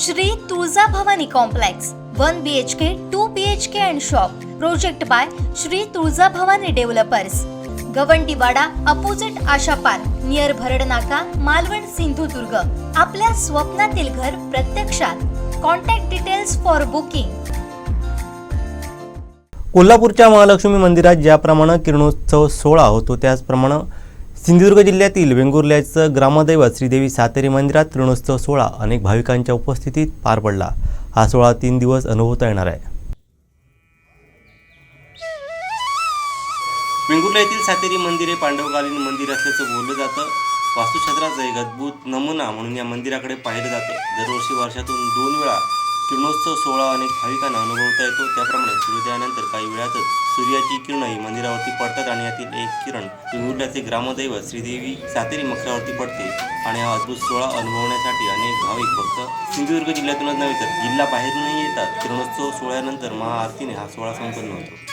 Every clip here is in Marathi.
Shri Tulja Bhavani complex one B H K two B H K and shop project by Shri Tulja Bhavani developers Gawandiwada opposite Asha park near Bharad नाका मालवण सिंधुदुर्ग. आपल्या स्वप्नातील घर प्रत्यक्षात. कॉन्टॅक्ट डिटेल्स फॉर बुकिंग कोल्हापूरच्या महालक्ष्मी मंदिरात ज्याप्रमाणे किरणोत्सव सोहळा होतो त्याचप्रमाणे सिंधुदुर्ग जिल्ह्यातील वेंगुर्ल्याचं ग्रामदैवत श्रीदेवी सातेरी मंदिरात तृणोत्सव सोहळा अनेक भाविकांच्या उपस्थितीत पार पडला. हा सोहळा तीन दिवस अनुभवता येणार आहे. वेंगुर्ला येथील सातेरी मंदिर हे पांडवकालीन मंदिर असल्याचं बोललं जातं. वास्तुशास्त्राचा एक अद्भुत नमुना म्हणून या मंदिराकडे पाहिलं जातं. दरवर्षी वर्षातून दोन वेळा किरणोत्सव सोहळा अनेक भाविकांना अनुभवता येतो. त्याप्रमाणे सूर्योदयानंतर काही वेळातच सूर्याची किरणही मंदिरावरती पडतात आणि यातील एक किरण वेंगुर्ल्याचे ग्रामदैवत श्रीदेवी सातेरी मखरावरती पडते. आणि हा अद्भुत सोहळा अनुभवण्यासाठी अनेक भाविक फक्त सिंधुदुर्ग जिल्ह्यातूनच नव्हे तर जिल्हा बाहेरूनही येतात. किरणोत्सव सोहळ्यानंतर महाआरतीने हा सोहळा संपन्न होतो.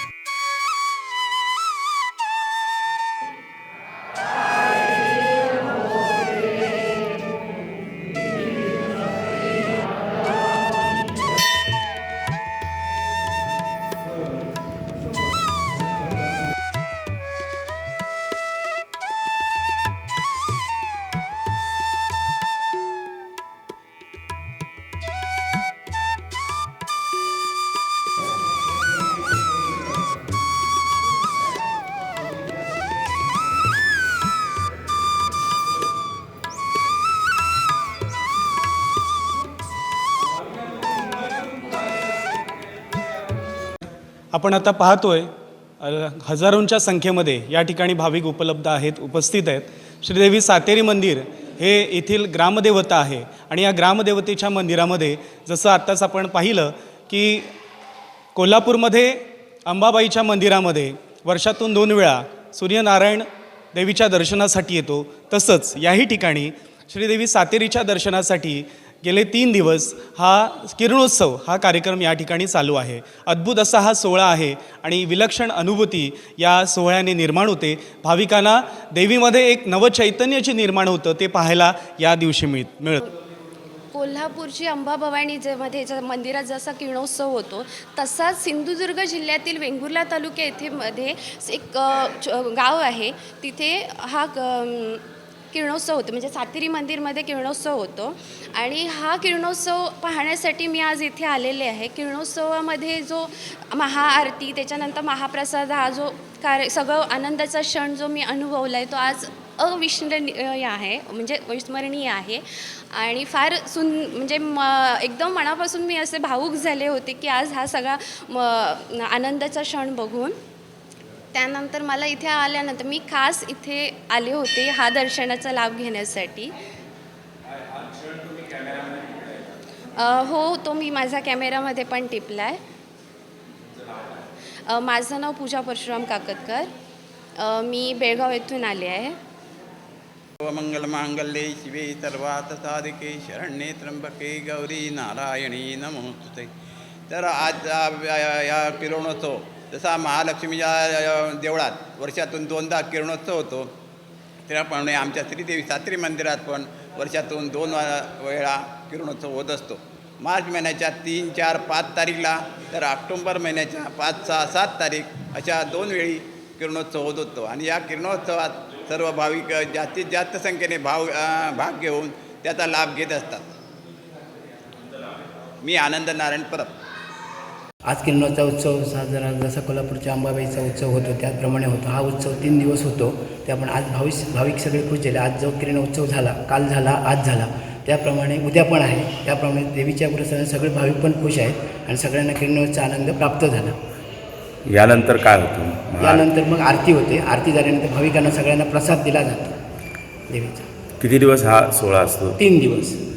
आपण आता पाहतोय हजारोंच्या संख्येमध्ये या ठिकाणी भाविक उपलब्ध आहेत उपस्थित आहेत. श्रीदेवी सातेरी मंदिर हे येथील ग्रामदेवता आहे आणि या ग्रामदेवतेच्या मंदिरामध्ये जसं आत्ताच आपण पाहिलं की कोल्हापूरमध्ये अंबाबाईच्या मंदिरामध्ये वर्षातून दोन वेळा सूर्यनारायण देवीच्या दर्शनासाठी येतो. तसंच याही ठिकाणी श्रीदेवी सातेरीच्या दर्शनासाठी गेले तीन दिवस हा किरणोत्सव हा कार्यक्रम या ठिकाणी चालू आहे. अद्भुत असा हा सोहळा आहे आणि विलक्षण अनुभूती या सोहळ्याने निर्माण होते. भाविकांना देवीमध्ये एक नवचैतन्याचे निर्माण होतं ते पाहायला या दिवशी मिळ मिळतं. कोल्हापूरची अंबाभवानी जे मध्ये मंदिरात जसा किरणोत्सव होतो तसाच सिंधुदुर्ग जिल्ह्यातील वेंगुर्ला तालुक्या येथे मध्ये एक गाव आहे. तिथे हा क- किरणोत्सव होतो. म्हणजे सातेरी मंदिरमध्ये किरणोत्सव होतो. आणि हा किरणोत्सव पाहण्यासाठी मी आज इथे आलेले आहे. किरणोत्सवामध्ये जो महाआरती त्याच्यानंतर महाप्रसाद हा जो कार्य सगळं आनंदाचा क्षण जो मी अनुभवला आहे तो आज अविस्मरणीय आहे. म्हणजे अविस्मरणीय आहे. आणि फार सुन म्हणजे म एकदम मनापासून मी असे भावूक झाले होते की आज हा सगळा म आनंदाचा क्षण बघून. त्यानंतर मला इथे आल्यानंतर मी खास इथे आले होते हा दर्शनाचा लाभ घेण्यासाठी. हो तो मी माझ्या कॅमेरामध्ये पण टिपला आहे माझं नाव पूजा परशुराम काकतकर. मी बेळगाव येथून आले आहे. मंगलमांगल्ये शिवे सर्वात साधिके शरण्ये त्र्यंबके गौरी नारायणी नमोस्तुते. तर आज या- या किरणोत्सव जसा महालक्ष्मीच्या देवळात वर्षातून दोनदा किरणोत्सव होतो त्याप्रमाणे आमच्या श्रीदेवी सात्री मंदिरात पण वर्षातून दोन वेळा किरणोत्सव होत असतो. मार्च महिन्याच्या तीन चार पाच तारीखला तर ऑक्टोंबर महिन्याच्या पाच सहा सात तारीख अशा दोन वेळी किरणोत्सव होत होतो आणि या किरणोत्सवात सर्व भाविक जास्तीत जास्त संख्येने भाव भाग घेऊन त्याचा लाभ घेत असतात. मी आनंद नारायण परब. आज किरणोचा उत्सव साजरा जसा कोल्हापूरच्या अंबाबाईचा उत्सव होतो त्याचप्रमाणे होतो. हा उत्सव तीन दिवस होतो. ते आपण आज भाविक भाविक सगळे खुश झाले. आज जो किरणोत्सव झाला काल झाला आज झाला. त्याप्रमाणे उद्या पण आहे. त्याप्रमाणे देवीच्या पुरस्काराने सगळे भाविक पण खुश आहेत आणि सगळ्यांना किरणोत्सवचा आनंद प्राप्त झाला. यानंतर काय होतं? यानंतर मग आरती होते. आरती झाल्यानंतर भाविकांना सगळ्यांना प्रसाद दिला जातो देवीचा. किती दिवस हा सोहळा असतो? तीन दिवस.